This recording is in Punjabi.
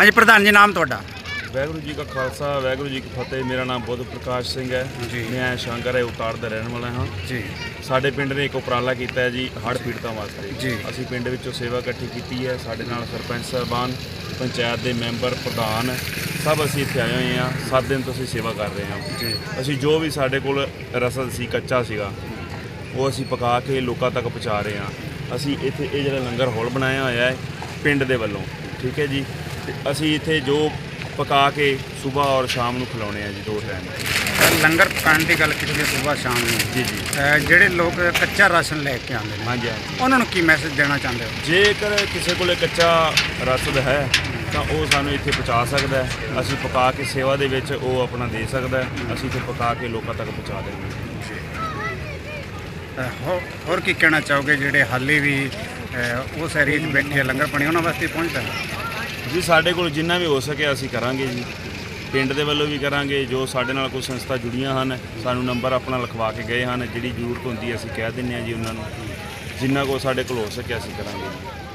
ਹਾਂਜੀ ਪ੍ਰਧਾਨ ਜੀ ਨਾਮ ਤੁਹਾਡਾ? ਵਾਹਿਗੁਰੂ ਜੀ ਕਾ ਖਾਲਸਾ ਵਾਹਿਗੁਰੂ ਜੀ ਕੀ ਫਤਿਹ। ਮੇਰਾ ਨਾਮ ਬੁੱਧ ਪ੍ਰਕਾਸ਼ ਸਿੰਘ ਹੈ। ਜੀ। ਮੈਂ ਸ਼ੰਕਰ ਹੈ ਉਤਾਰ ਦਾ ਰਹਿਣ ਵਾਲਾ ਹਾਂ। ਜੀ। ਸਾਡੇ ਪਿੰਡ ਨੇ ਇੱਕ ਉਪਰਾਲਾ ਕੀਤਾ ਹੈ ਜੀ ਹੜ੍ਹ ਪੀੜਤਾਂ ਵਾਸਤੇ। ਜੀ। ਅਸੀਂ ਪਿੰਡ ਵਿੱਚੋਂ ਸੇਵਾ ਇਕੱਠੀ ਕੀਤੀ ਹੈ। ਸਾਡੇ ਨਾਲ ਸਰਪੰਚ ਸਾਹਿਬਾਨ ਪੰਚਾਇਤ ਦੇ ਮੈਂਬਰ ਪ੍ਰਧਾਨ ਸਭ ਅਸੀਂ ਇੱਥੇ ਆਏ ਹੋਏ ਹਾਂ। 7 ਦਿਨ ਤੋਂ ਅਸੀਂ ਸੇਵਾ ਕਰ ਰਹੇ ਹਾਂ। ਜੀ। ਅਸੀਂ ਜੋ ਵੀ ਸਾਡੇ ਕੋਲ ਰਸਦ ਸੀ ਕੱਚਾ ਸੀਗਾ ਉਹ ਅਸੀਂ ਪਕਾ ਕੇ ਲੋਕਾਂ ਤੱਕ ਪਹੁੰਚਾ ਰਹੇ ਹਾਂ। ਅਸੀਂ ਇੱਥੇ ਇਹ ਜਿਹੜਾ ਲੰਗਰ ਹਾਲ ਬਣਾਇਆ ਹੋਇਆ ਹੈ ਪਿੰਡ ਦੇ ਵੱਲੋਂ। ਠੀਕ ਹੈ ਜੀ? ਤੇ ਅਸੀਂ ਇੱਥੇ ਜੋ ਪਕਾ ਕੇ ਸਵੇਰ ਔਰ ਸ਼ਾਮ ਨੂੰ ਖਿਲਾਉਣੇ ਆ ਜੀ ਦੋ ਟਾਈਮ ਲੰਗਰ ਪਕਾਉਣ ਦੀ ਗੱਲ ਕੀਤੀ ਸਵੇਰ ਸ਼ਾਮ ਨੂੰ। ਜੀ ਜੀ। ਅਹ ਜਿਹੜੇ ਲੋਕ ਕੱਚਾ ਰਾਸ਼ਨ ਲੈ ਕੇ ਆਉਂਦੇ ਨੇ ਹਾਂਜੀ ਹਾਂਜੀ। ਉਹਨਾਂ ਨੂੰ ਕੀ ਮੈਸੇਜ ਦੇਣਾ ਚਾਹੁੰਦੇ ਹੋ? ਜੇਕਰ ਕਿਸੇ ਕੋਲੇ ਕੱਚਾ ਰਸਦ ਹੈ ਤਾਂ ਉਹ ਸਾਨੂੰ ਇੱਥੇ ਪਹੁੰਚਾ ਸਕਦਾ ਹੈ। ਅਸੀਂ ਪਕਾ ਕੇ ਸੇਵਾ ਦੇ ਵਿੱਚ ਉਹ ਆਪਣਾ ਦੇ ਸਕਦਾ ਹੈ। ਅਸੀਂ ਇੱਥੇ ਪਕਾ ਕੇ ਲੋਕਾਂ ਤੱਕ ਪਹੁੰਚਾ ਦੇਵਾਂਗੇ ਅਹ ਹੋ- ਹੋਰ ਕੀ ਕਹਿਣਾ ਚਾਹੋਗੇ ਜਿਹੜੇ ਹਾਲੇ ਵੀ ਅਹ, ਉਸ ਏਰੀਏ 'ਚ ਬੈਠੇ ਆ, ਲੰਗਰ ਪਾਣੀ ਉਹਨਾਂ ਵਾਸਤੇ ਪਹੁੰਚਦਾ ਹੈ? ਜੀ, ਸਾਡੇ ਕੋਲ ਜਿੰਨਾ ਵੀ ਹੋ ਸਕਿਆ ਅਸੀਂ ਕਰਾਂਗੇ ਜੀ। ਪਿੰਡ ਦੇ ਵੱਲੋਂ ਵੀ ਕਰਾਂਗੇ, ਜੋ ਸਾਡੇ ਨਾਲ ਕੋਈ ਸੰਸਥਾ ਜੁੜੀਆਂ ਹਨ, ਸਾਨੂੰ ਨੰਬਰ ਆਪਣਾ ਲਿਖਵਾ ਕੇ ਗਏ ਹਨ, ਜਿਹੜੀ ਜ਼ਰੂਰਤ ਹੁੰਦੀ ਹੈ ਅਸੀਂ ਕਹਿ ਦਿੰਦੇ ਹਾਂ ਜੀ ਉਹਨਾਂ ਨੂੰ। ਜਿੰਨਾ ਕੋ ਸਾਡੇ ਕੋਲ ਹੋ ਸਕਿਆ ਅਸੀਂ ਕਰਾਂਗੇ। ਜੀ